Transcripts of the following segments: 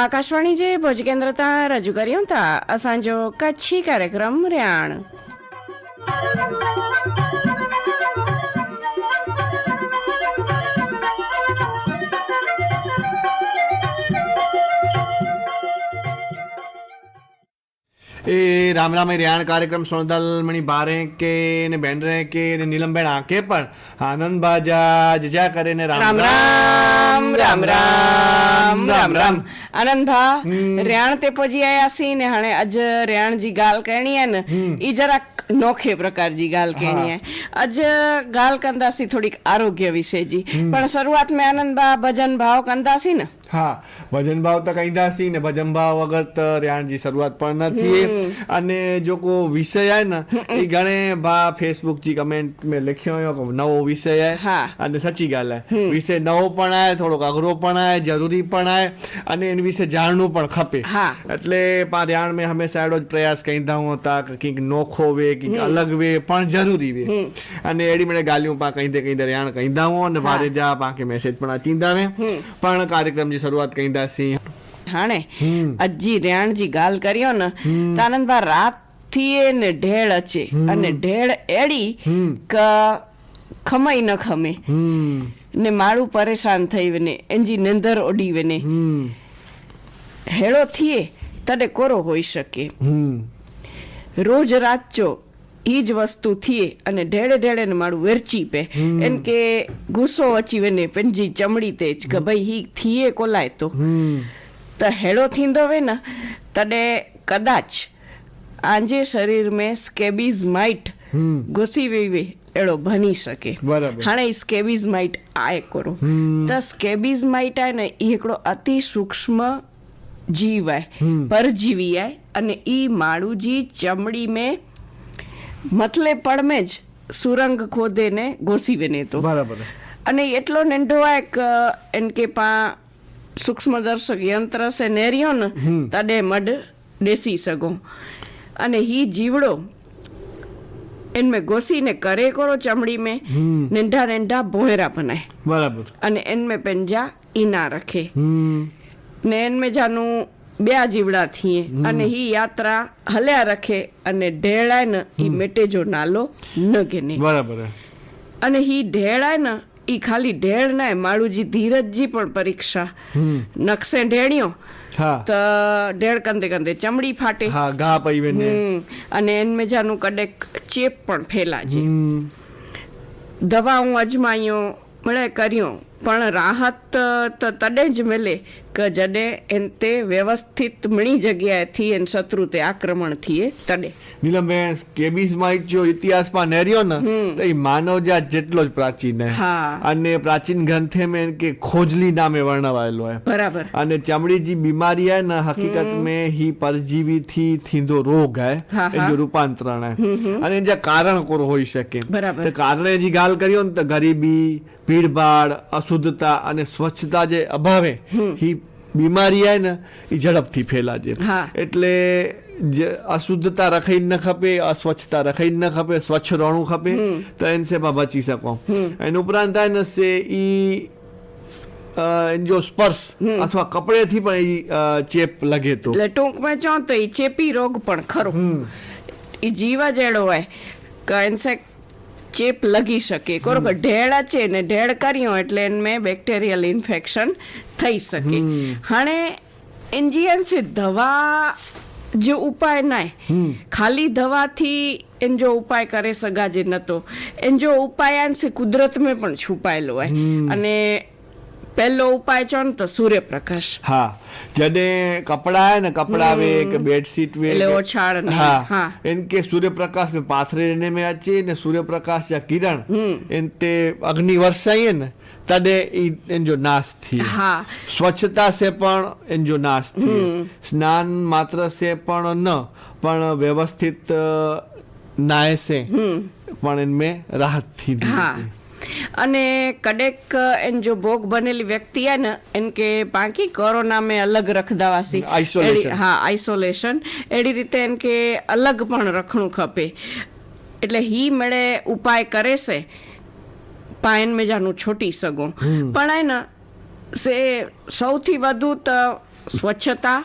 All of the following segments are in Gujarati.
आकाशवाणी जे भुज केंद्र तां रजू करियूं था असांजो कच्छी कार्यक्रम रियाण એ રામ રામે રેહાણ કાર્યક્રમ સોનદલમણી બારે કે ને બેન રે કે ને નીલમબેન આંકે પણ આનંદ બાજા જજા કરે ને રામ રામ રામ રામ રામ રામ આનંદ ભા રેહાણ તે પજી આયા સી ને હણે અજ રેહાણ જી ગાલ કહેણી ને ઈ જરા નોખે પ્રકાર જી ગાલ કહેણી અજ ગાલ કંદાસી થોડીક આરોગ્ય વિશે જી પણ શરૂઆત મે આનંદ ભા ભજન ભાવ કંદાસી ને હા ભજન ભાવ તો કઈ ને ભજન ભાવ વગર તો રેહાણજી શરૂઆત પણ નથી. અને જો કો વિષય આય ને એ ઘણે બા ફેસબુક જી કમેન્ટ મે લખ્યો હોય કે નવો વિષય આય. અને સચી ગાલ વિષય નવો પણ આય થોડોક અઘરો પણ આય જરૂરી પણ આય અને એની વિશે જાણવું પણ ખપે. એટલે પા રેહાણ મે હંમેશા એડો જ પ્રયાસ કઈંદા હું હતા કે કંઈક નોખો વે કંઈક અલગ વે પણ જરૂરી વે. અને એડી મને ગાલિયું પા કઈ દે કઈ દે રેહાણ કઈંદા હું. અને વારે જા પા કે મેસેજ પણ આચીંદા ને પણ કાર્યક્રમ જે શરૂઆત કહીદાસી હાણે અજી રેણજી ગાલ કર્યો ને તાનંદભા રાતથી એને ઢેળ અચે અને ઢેળ એડી કે ખમાઈ ન ખમે. ને માળું પરેશાન થઈ વને એનજી નિંદર ઓડી વને હેળો થીએ તને કોરો હોઈ શકે. રોજ રાત ચો એ જ વસ્તુ થીએ અને ઢેળે ઢેળે ને મારું વેરચી પે એમ કે ગુસ્સો વચી વેને પેનજી ચમડી તેજ કે ભાઈ હી થીએ કોલાય તો. તો હેડો થીંદો વે ને તડે કદાચ આંજે શરીર મેં સ્કેબીઝ માઇટ ઘૂસી વેવે એડો બની શકે. હાણે સ્કેબીઝ માઇટ આય કરો. તો સ્કેબીઝ માઇટ આય ને એ એકડો અતિ સૂક્ષ્મ જીવ આય પરજીવી આય અને ઈ માળુજી ચમડી મેં મથલે પડમે જ સુરંગ ખોદે ને ઘોસી વેને તો. બરાબર. અને એટલો નંઢો એક એન કે પા સૂક્ષ્મદર્શક યંત્ર સે નેરિયો ને તડે મડ દેસી સગો. અને હી જીવડો એનમે ઘોસીને કરે કરો ચમડી મે નંઢા નંઢા ભોંયરા બનાય. બરાબર. અને એનમે પંજા ઈના રખે. ને એનમે જાનું બે જીવડા થઈએ અને હી યાત્રા હલ્યા રખે અને ઢેળાય ને ઈ મેટેજો નાલો ન ગેને. બરાબર અને હી ઢેળાય ને ઈ ખાલી ઢેળ નાય માળુજી ધીરજજી પણ પરીક્ષા. નકશે ઢેળ્યો તો ઢેળ કંદે કંદે ચમડી ફાટે. હા ઘા પૈવે ને અને એન મેજાનું કડેક ચેપ પણ ફેલા છે દવા હું અજમાયો મળે કર્યો પણ રાહત તો તડે જ મળે ગજડે એન તે વ્યવસ્થિત મણી જગ્યાએથી એન શત્રુ તે આક્રમણ થીએ તડે. નીલમબેન કેબીસમાં જો ઇતિહાસમાં નેર્યો ને તો એ માનવજાત જેટલો જ પ્રાચીન હે. અને પ્રાચીન ગ્રંથે મેં કે ખોજલી નામે વર્ણવાયેલો હે. બરાબર. અને ચમડી જી બીમારી હે ને હકીકત મેં હી પરજીવી થી થીંદો રોગ હે એનું રૂપાંતરણ હે. અને એના કારણ કોર હોઈ શકે. બરાબર. તો કારણે જી ગાલ કર્યો ને તો ગરીબી ભીડભાડ અશુદ્ધતા અને સ્વચ્છતા જે અભાવે હી બીમારી આવે ને એ ઝડપથી ફેલાજે એટલે અશુદ્ધતા રખાઈ ન ખપે અસ્વચ્છતા રખાઈ ન ખપે સ્વચ્છ રહેણું ખપે તો એનસેમાં બચી શકો? એના ઉપરાંત આ સે એ જો સ્પર્શ અથવા કપડેથી પણ એ ચેપ લગે તો. એટલે ટૂંકમાં ચો તો એ ચેપી રોગ પણ ખરો. એ જીવા જેડો હોય. કે ઇન્સેક્ટ ચેપ લગી શકે. બરોબર ઢેળ છે ને ઢેળ કર્યો એટલે એને બેક્ટેરિયલ ઇન્ફેક્શન થઈ શકે. હાણે એનજીએનસી દવા જે ઉપાય નાય ખાલી દવાથી એન જો ઉપાય કરે સગાજે નતો એન જો ઉપાય આન કુદરત મેં પણ છુપાયેલો હોય. અને પહેલો ઉપાય છે ને તો સૂર્યપ્રકાશ. હા જને કપડા ને કપડા વે કે બેડશીટ વે એટલે ઓછાળ ને હા એન કે સૂર્યપ્રકાશ મે પાથરે ને મે અચે ને સૂર્યપ્રકાશ યા કિરણ એન તે અગ્નિ વર્ષાઈએ ને તડે એન જો નાશથી હા. સ્વચ્છતા સે પણ એન જો નાશથી સ્નાન માત્ર સે પણ ન પણ વ્યવસ્થિત નાય સે. પણ એન મે રાહતથી હા. અને કડેક એન જો ભોગ બનેલી વ્યક્તિ હે ને એન કે બાકી કોરોના મેં અલગ રખદાવાસી. દવાસી હા આઇસોલેશન એડી રીતે એન કે અલગ પણ રખણું ખપે. એટલે હી મળે ઉપાય કરે છે પાયન મેં જાનું છોટી સગો પણ હે ને સે સૌથી વધુ તો સ્વચ્છતા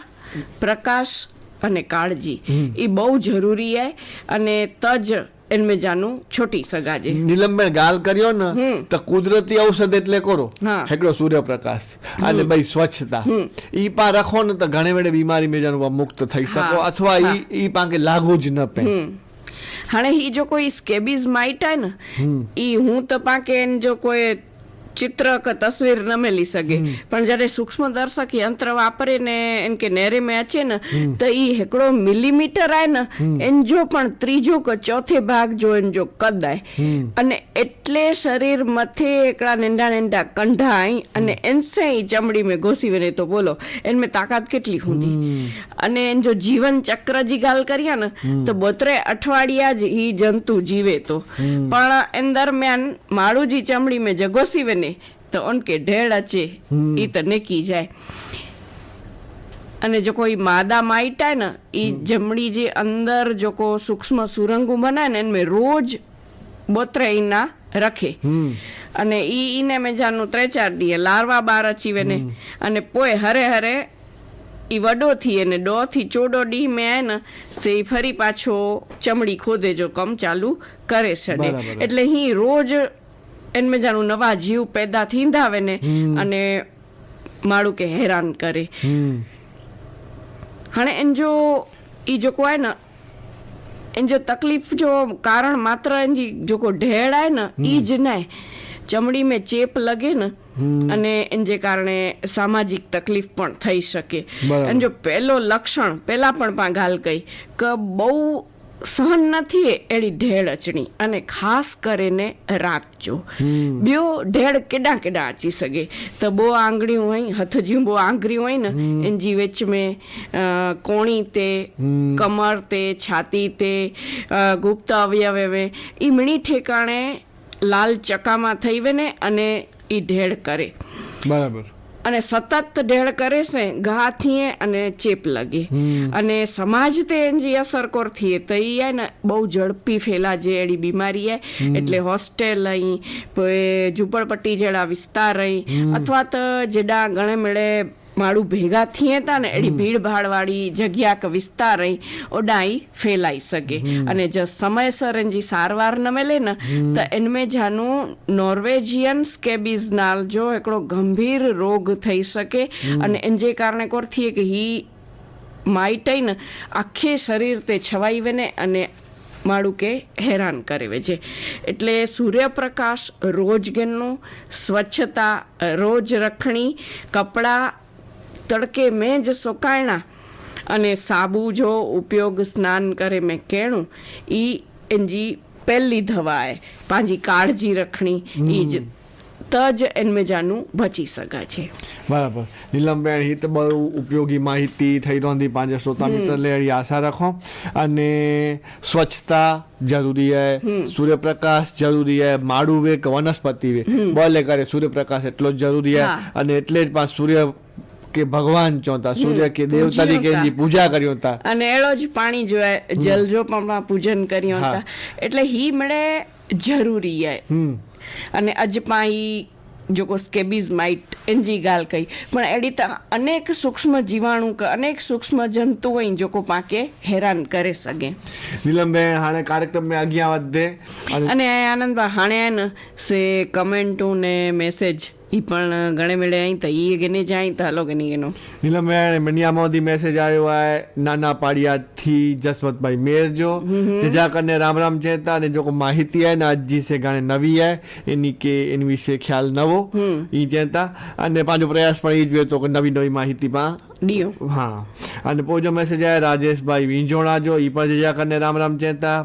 પ્રકાશ અને કાળજી. એ બહુ જરૂરી છે અને તજ એલમેજાનું છોટી સગા છે નીલમબેન ગાલ કર્યો ને તો કુદરતી ઔષધ એટલે કરો? એકડો સૂર્યપ્રકાશ. અને ભાઈ સ્વચ્છતા. ઈ પા રાખો ને તો ઘણી વડે બીમારી મેજાનું મુક્ત થઈ શકો અથવા ઈ ઈ પાંકે લાગુ જ ન પે. હાણે ઈ જો કોઈ સ્કેબીઝ માઈટ માઇટ ને ઈ હું તો પાંકે જો કોઈ ચિત્ર કે તસવીર નમેલી શકે પણ જ્યારે સૂક્ષ્મ દર્શક યંત્ર વાપરે ને એમ કે નેરે મેચે ને તો એ હેકડો મિલીમીટર આય ને એન જો પણ ત્રીજો કે ચોથે ભાગ જો એન જો કદ આય અને એટલે શરીર મથે એકડા નેંડા નેંડા કંઢા આઈ અને એનસે ચમડી મેં ઘોસી વેને તો બોલો એન મેં તાકાત કેટલી ઊંધી અને એન જો જીવન ચક્ર જી ગાલ કર્યા ને તો બોતરે અઠવાડિયા જ ઈ જંતુ જીવે તો. પણ એન દરમિયાન માળુજી ચમડી મેં જગોસી વેને ને તો ઉનકે ઢેળ અચે એ તને કી જાય. અને જો કોઈ માદા માઈટા ને એ જમણી જે અંદર જો કો સૂક્ષ્મ સુરંગું બનાય ને એને રોજ બતરાઈના રખે. અને ઈ ઈને મેં જાનું ત્રે ચાર દીએ લારવા બાર અચીવે ને. અને પોય હરે હરે ઈ વડો થી અને ડો થી ચોડો ડી મેં આય ને તે ફરી પાછો ચમડી ખોદે જો કમ ચાલુ કરે છે એટલે હી રોજ એને મેં જાણું નવા જીવ પેદા થીંદાવે ને અને માળું કે હેરાન કરે. હાણે એને જો એ જો કોઈ ને એને જો તકલીફ જો કારણ માત્ર એની જો કોઈ ઢેળ આવે ને એ જ નાય ચમડી મેં ચેપ લગે ને અને એને જે કારણે સામાજિક તકલીફ પણ થઈ શકે. અને જો પહેલો લક્ષણ પહેલા પણ પા ગાલ કે બહુ સહન નથી એડી ઢેળ અચણી. અને ખાસ કરીને રાખજો બ્યો ઢેળ કેડા કેડા આચી સગે. તો બહુ આંગળી હોય હથજ્યું બહુ આંગળી હોય ને એની જી વેચ મેં કોણી તે કમર તે છાતી તે ગુપ્ત અવયવે એ મીણી ઠેકાણે લાલ ચકામાં થઈવે ને અને એ ઢેળ કરે. બરાબર. અને સતત ઢેળ કરે છે ઘા થીએ અને ચેપ લાગે. અને સમાજ તે એની અસર કોર થઈએ તો એ ને બહુ ઝડપી ફેલા જે એડી બીમારી હે એટલે હોસ્ટેલ અહીં ઝૂંપડપટ્ટી જેડા વિસ્તાર અહીં અથવા તો જેડા ગણે મેળે માળું ભેગા થઈએ હતા ને એડી ભીડભાડવાળી જગ્યા વિસ્તાર ઓડાઈ ફેલાઈ શકે. અને જો સમયસર એની સારવાર ન મળે ને તો એનમે જાનું નોર્વેજિયન સ્કેબીઝ નાલ જો એકડો ગંભીર રોગ થઈ શકે. અને એને જે કારણે કોર થઈએ કે હી માઇટાઈને આખે શરીર તે છવાઈ વેને અને માળુકે હેરાન કરે છે એટલે સૂર્યપ્રકાશ રોજગેનનું સ્વચ્છતા રોજ રખણી કપડાં તડકે મેં જ સુકાયણા. અને સાબુ જો ઉપયોગ સ્નાન કરે મેં કેણું. ઈ એનજી પહેલી દવાએ પાંજી કાળજી રખણી. ઈ જ તજ એનમેજાનું બચી શકે છે. બરાબર. નીલમબેન હિત બહુ ઉપયોગી માહિતી થઈ રહી પાંજે શ્રોતા મિત્ર લેણી આશા રાખો. અને સ્વચ્છતા જરૂરી હે. સૂર્યપ્રકાશ જરૂરી હે. માડું વેક વનસ્પતિ વે બોલે કરે સૂર્યપ્રકાશ એટલો જ જરૂરી હે. અને એટલે જ પાછ સૂર્ય કે ભગવાન ચોતા સૂર્ય કે દેવતા ની કે એની પૂજા કર્યો હતા. અને એળો જ પાણી જોયા જલજોપમાં પૂજન કર્યો હતા. એટલે હી મળે જરૂરી હે. અને અજપાઈ જો કો સ્કેબીઝ માઇટ એનજી ગાલ કઈ. પણ એડી અનેક સૂક્ષ્મ જીવાણુ કે અનેક સૂક્ષ્મ જંતુ હોય જો કો પાકે હેરાન કરે સગે. નીલમબે હાણે કાર્યક્રમ મે આગિયા વધે અને આનંદબા હાણે સે કમેન્ટો ને મેસેજ એ પણ ઘणे મેળે आई त हीअ गिने जाई त हलो गिनी गिनो એટલે મેં મનિયામાંથી મેસેજ આવ્યો આ નાના પાડિયાથી જસવંતભાઈ મેરજો જજા કરીને રામ રામ ચેતા અને જો કોઈ માહિતી આવે ને આજી સે ગાણે નવી આવે એની કે એની વિશે ખ્યાલ નવો એ ચેતા અને પાછો પ્રયાસ પણ એ જ તો કે નવી નવી માહિતીમાં ડીઓ હા. અને પોજો મેસેજ આય રાજેશભાઈ વિંજોણા જો ઈ પણ જજા કરને રામ રામ ચેતા.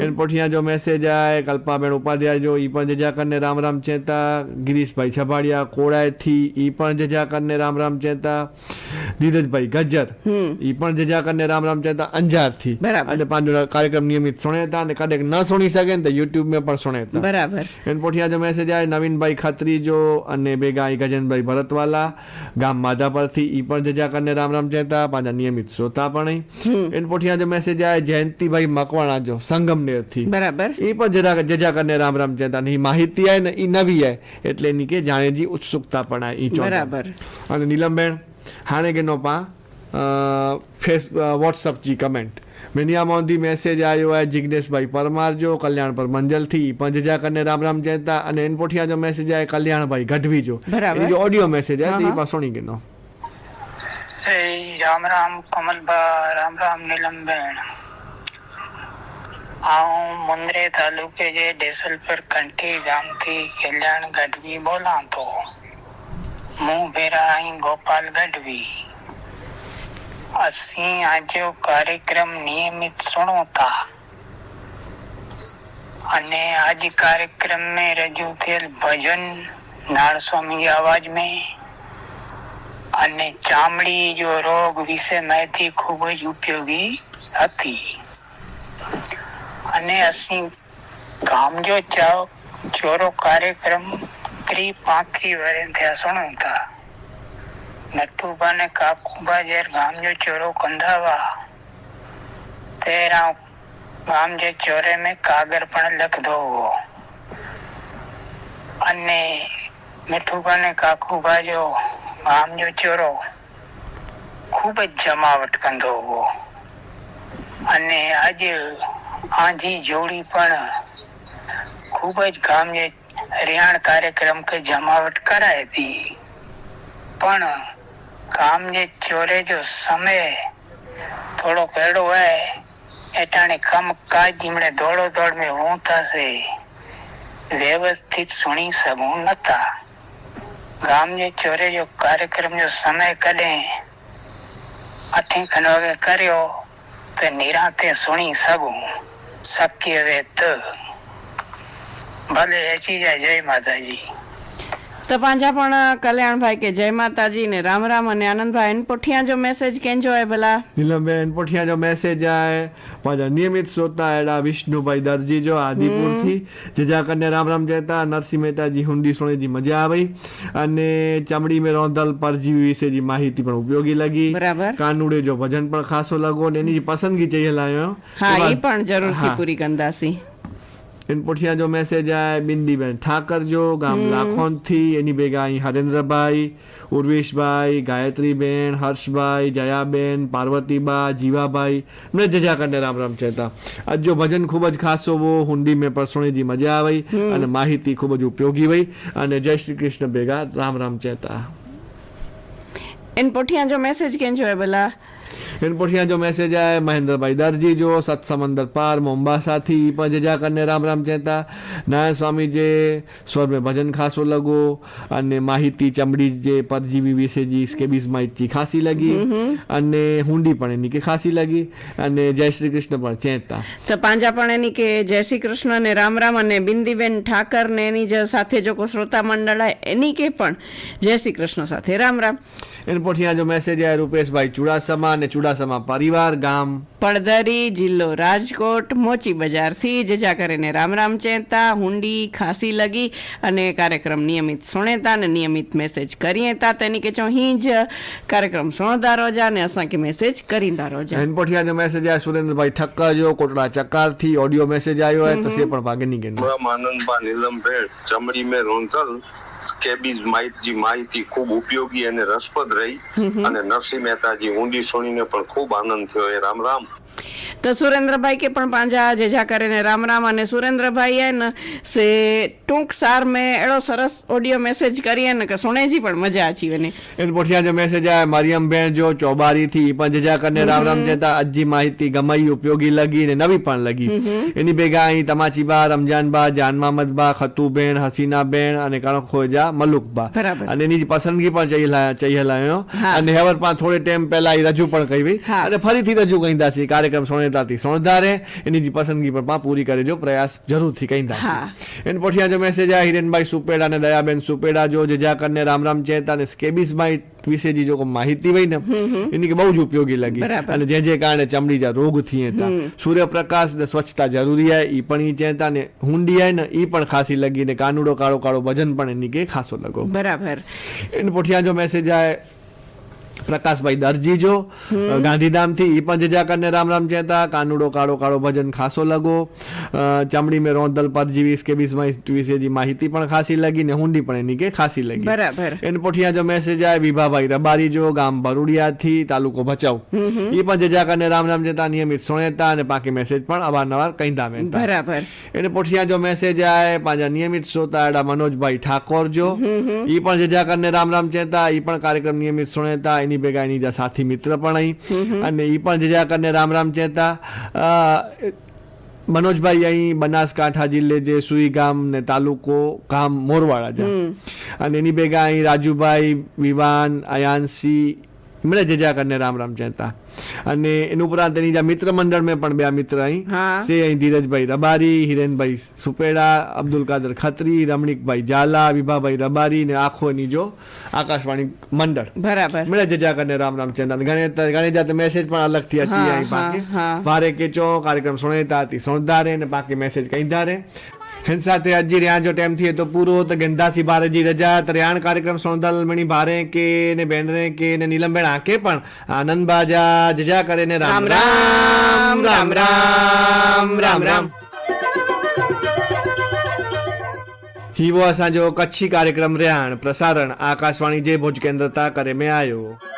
એન પોઠિયા જો મેસેજ આય કલ્પાબેન ઉપાધ્યાય જો ઈ પણ જજા કરને રામ રામ ચેતા. ગિરીશભાઈ છબાડિયા કોડાયથી ઈ પણ જજા કરને રામ રામ ચેતા. ધીરજભાઈ ગજ્જર ઈ પણ જજા કરને રામ રામ ચેતા. અંજારથી. અને પાંજો કાર્યક્રમ નિયમિત સુણેતા અને કદેક ન સુણી શકે ને તો યુટ્યુબ મે પણ સુણેતા. બરાબર. એન પોઠિયા જો મેસેજ આય નવીનભાઈ ખત્રી જો અને ભેગા ગજનભાઈ ભરતવાલા ગામ માધાપરથી ઈ પણ જજા કલાકારને રામ રામ જયતા પાંજા નિયમિત શ્રોતા પણ એને પોઠિયા જે મેસેજ આવે જયંતિભાઈ મકવાણા જો સંગમનેરથી બરાબર. એ પણ જરા જજા કરને રામ રામ જયતા ની માહિતી આવે ને એ નવી આવે એટલે એની કે જાણેજી ઉત્સુકતા પણ આવે બરાબર. અને નીલમબેન હાણે કે નો પા ફેસ વોટ્સઅપ જી કમેન્ટ મિનિયામાંથી મેસેજ આવ્યો હોય જિજ્ઞેશભાઈ પરમાર જો કલ્યાણ પર મંજલથી પંજજા કરીને રામ રામ જયતા અને એન પોઠિયા જો મેસેજ આવે કલ્યાણભાઈ ગઢવી જો. ઓડિયો મેસેજ આવે એ પાસોણી ગયો राम राम कमल राम राम निलंबन आऊँ मुंद्रे तालुके जे डेसल पर कंठी गामती कल्याण गढ़वी बोला तो। मुँह भेरा आई गोपाल गढ़वी। असी आज कार्यक्रम नियमित सुनो था अने आज कार्यक्रम में रजू थे भजन નાળ સ્વામી આવાજ મેં અને ચામડી જો રોગ વિશે માહિતી ખૂબ જ ઉપયોગી હતી. અને ਅਸੀਂ ગામજો ચાવ ચોરો કાર્યક્રમ ત્રી પાંત્રી વરે થયા સુણતા. નટુબા ને કાકુબા જ્યારે ગામજો ચોરો કંધાવા તેરા ગામજે ચોરે મેં કાગર પણ લખ દો અને મીઠુબા ને કાકુબા જો ગામજો ચોરો ખૂબ જ જમાવટ કંદો હોવો અને આજે આજી જોડી પણ ખૂબ જ ગામને રિયાણ કાર્યક્રમ કે જમાવટ કરાય હતી. પણ કામને ચોરે જો સમય થોડો પેડો હોય, એટાણે કમ કાજ જીમણે દોડો દોડ મેં હું થશે. વ્યવસ્થિત સુણી શકું નતા. ગામને ચોરે જો કાર્યક્રમ જો સમય કઢે. અઠી ખન વગે કર્યો તો નિરાતે સુણી શકું શક્ય વે તો. ભલે એચી જાય, જય માતાજી. તો પાંજા પણ કલ્યાણભાઈ કે જય માતાજી ને રામ રામ અને આનંદભાઈ એન પોઠિયા जो મેસેજ કેંજો હે ભલા? નીલમબેન પોઠિયા જો મેસેજ આય પાંજા નિયમિત શ્રોતા એડા વિષ્ણુભાઈ દરજી જો આદિપુરથી જજા કન્યા રામ રામ જયતા નરસિંહ મહેતાજી હુંડી સોણેજી મજા આવી. અને ચામડી મે રોંધલ પરજીવી વિશેજી માહિતી પણ ઉપયોગી લાગી. કાનુડે જો ભજન પણ ખાસો લાગો અને એની પસંદગી ચહેલાયો હા એ પણ જરૂરથી પૂરી કંદાસી એન પોઠિયા જો મેસેજ આવે બિંદીબેન ઠાકર જો ગામ લાખોનથી એની ભેગા અહીં હરેન્દ્રભાઈ ઉર્વેશભાઈ ગાયત્રીબેન હર્ષભાઈ જયાબેન પાર્વતીબા જીવાભાઈ ને જજા કરીને રામ રામ ચેતા આજ જો ભજન ખૂબ જ ખાસ હોવો હુંડી મેં પરસોણીજી મજા આવી અને માહિતી ખૂબ જ ઉપયોગી વઈ અને જય શ્રી કૃષ્ણ ભેગા રામ રામ ચેતા એન પોઠિયા જો મેસેજ કેમ હોય ભલા એરપોર્ટ यहाँ जो मैसेज आया है महेंद्र भाई दर्जी जो सत समंदर पार मोम्बासा थी पंज जा करने राम राम નારાયણ સ્વામી જે સ્વર મેં ભજન ખાસો લગો અને માહિતી ચમડી જે પરજીવી વિશે જી ઇસકે માહિતી ખાસી લગી અને હુંડી પણ એની કે ખાસી લગી અને જય શ્રી કૃષ્ણ પણ ચેતા તો પાંજા પણ એની કે જય શ્રી કૃષ્ણ ને રામ રામ અને બિંદીબેન ઠાકર ને એની જે સાથે જો કોઈ શ્રોતા મંડળ આય એની કે પણ જય શ્રી કૃષ્ણ સાથે રામ રામ એના પછી આ જો મેસેજ આવ્યા રૂપેશભાઈ ચુડાસમા અને ચુડા અબડાસામાં પરિવાર ગામ. પડધરી જિલ્લો રાજકોટ મોચી બજારથી જજા કરીને રામ રામ ચેતા હુંડી ખાંસી લગી અને કાર્યક્રમ નિયમિત સુણેતા અને નિયમિત મેસેજ કરીએતા તેની કે ચોહીજ કાર્યક્રમ સુણતા રોજા અને અસાંકે મેસેજ કરીંદા રોજા. એનપોઠિયાનો મેસેજ આવ્યો સુરેન્દ્રભાઈ ઠક્કર જો કોટડા ચક્કારથી ઓડિયો મેસેજ આવ્યો હે તો પણ ભાગે નહીં ગયો આનંદભાઈ નીલમભેડ ચમડી મેં રોંતલ સ્કેબીઝ માહિતી માહિતી ખૂબ ઉપયોગી અને રસપ્રદ રહી અને નરસિંહ મહેતાજી ઊંડી સુણીને પણ ખૂબ આનંદ થયો. એ રામ રામ. તો સુરેન્દ્રભાઈ કે પણ પાંજા જેજા કરીને રામ રામ અને સુરેન્દ્રભાઈ હે ને સે ટૂંક સાર મેં એડો સરસ ઓડિયો મેસેજ કરીએ ને કે સુણેજી પણ મજા અચી વને इन पुठियां जो मैसेज आया मरियम भेण जो चौबारी थी पंज जा कने राम राम चेता अजी माहिती गमई उपयोगी लगी ने नवी पण लगी એની ભેગા અહીં તમાચી બા રમજાન બા જાન મામદ બા ખતુ બેન હસીના બેન અને કણક ખોજા મલુક બા બરાબર. અને એની પસંદગી પણ ચઈ હલા ચઈ હલાયો હા. અને હેવર પણ થોડે ટાઈમ પહેલા એ રજૂ પણ કરી વઈ હા. અને ફરીથી રજૂ કહીદાસી કાર્યક્રમ તાતી સોણધારે એની પસંદગી પણ પૂરી કરજો પ્રયાસ જરૂરથી કહી દાસી એન પછી આજે મેસેજ આ હિરેનભાઈ સુપેડા અને દયાબેન સુપેડા જો જજાકરને રામ રામ ચેતા અને સ્કેબિસભાઈ વિશે જે જો માહિતી હોય ને એની બહુ જ ઉપયોગી લાગી અને જે જે કારણે ચમડી ચમડીજા રોગથી હતા સૂર્યપ્રકાશ ને સ્વચ્છતા જરૂરી આય ઈ પણ ઈ ચેતા ને હુંડી આય ને એ પણ ખાસી લગી ને કાનુડો કાળો કાળો વજન પણ એની કે ખાસો લગો બરાબર એન પોઠિયા જો મેસેજ આય પ્રકાશભાઈ દરજી જો ગાંધીધામથી ઈ પણ જજાકરને રામ રામ ચેતા કાનુડો કાળો કાળો ભજન ખાસો લગો. ચામડી મેં રોંદલ પરજીવીસ કે જી માહિતી પણ ખાસી લગી ને હુંડી પણ એની કે ખાસી લગી. બરાબર. એને પોઠિયા જો મેસેજ આવે વિભાભાઈ રબારી જો ગામ ભરૂડિયાથી તાલુકો ભચાઉ. એ પણ જજાકરને રામ રામ ચેતા નિયમિત સુણેતા અને બાકી મેસેજ પણ અવારનવાર કહીતા દામે બરાબર. એને પોઠિયા જો મેસેજ આવે પાંજા નિયમિત શ્રોતા એડા મનોજભાઈ ઠાકોર જો ઈ પણ જજા કરને રામ રામ ચેતા ઈ પણ કાર્યક્રમ નિયમિત સુણેતા એની ભેગા એની જા સાથી મિત્ર પણ અહીં. અને ઈ પણ જજા કરીને રામ રામ ચેતા મનોજભાઈ અહીં બનાસકાંઠા જિલ્લે જે સુઈ ગામ ને તાલુકો ગામ મોરવાડા છે અને એની ભેગા અહીં રાજુભાઈ વિવાન અયાનસી મળે જજાકરને રામ રામ ચેતા અને એનું ઉપરાંત એની જે મિત્ર મંડળ મેં પણ બે મિત્ર અહીં. સે અહીં ધીરજભાઈ રબારી હિરેનભાઈ સુપેડા અબ્દુલ કાદર ખત્રી રમણીકભાઈ ઝાલા વિભાભાઈ રબારી ને આખો એની જો આકાશવાણી મંડળ. બરાબર. મળે જજાકરને રામ રામ ચંદન ઘણે ઘણી જાતે મેસેજ પણ અલગથી થી હા, અહીં હા. વારે કેચો કાર્યક્રમ સુણેતા હતી સુણધારે ને બાકી મેસેજ કઈ હેન સાથે અજી રહ્યા જો ટાઈમ થઈએ તો પૂરો તો ગંદાસી બારેજી રજા તરિયાણ કાર્યક્રમ સોનદાલ મણી ભારે કે ને બેનરે કે ને નીલમબેન આંકે પણ આનંદ બાજા જજા કરે ને રામ રામ રામ રામ રામ રામ હીવો અસાંજો કચ્છી કાર્યક્રમ રહ્યાણ પ્રસારણ આકાશવાણી જે ભુજ કેન્દ્રતા કરે મેં આવ્યો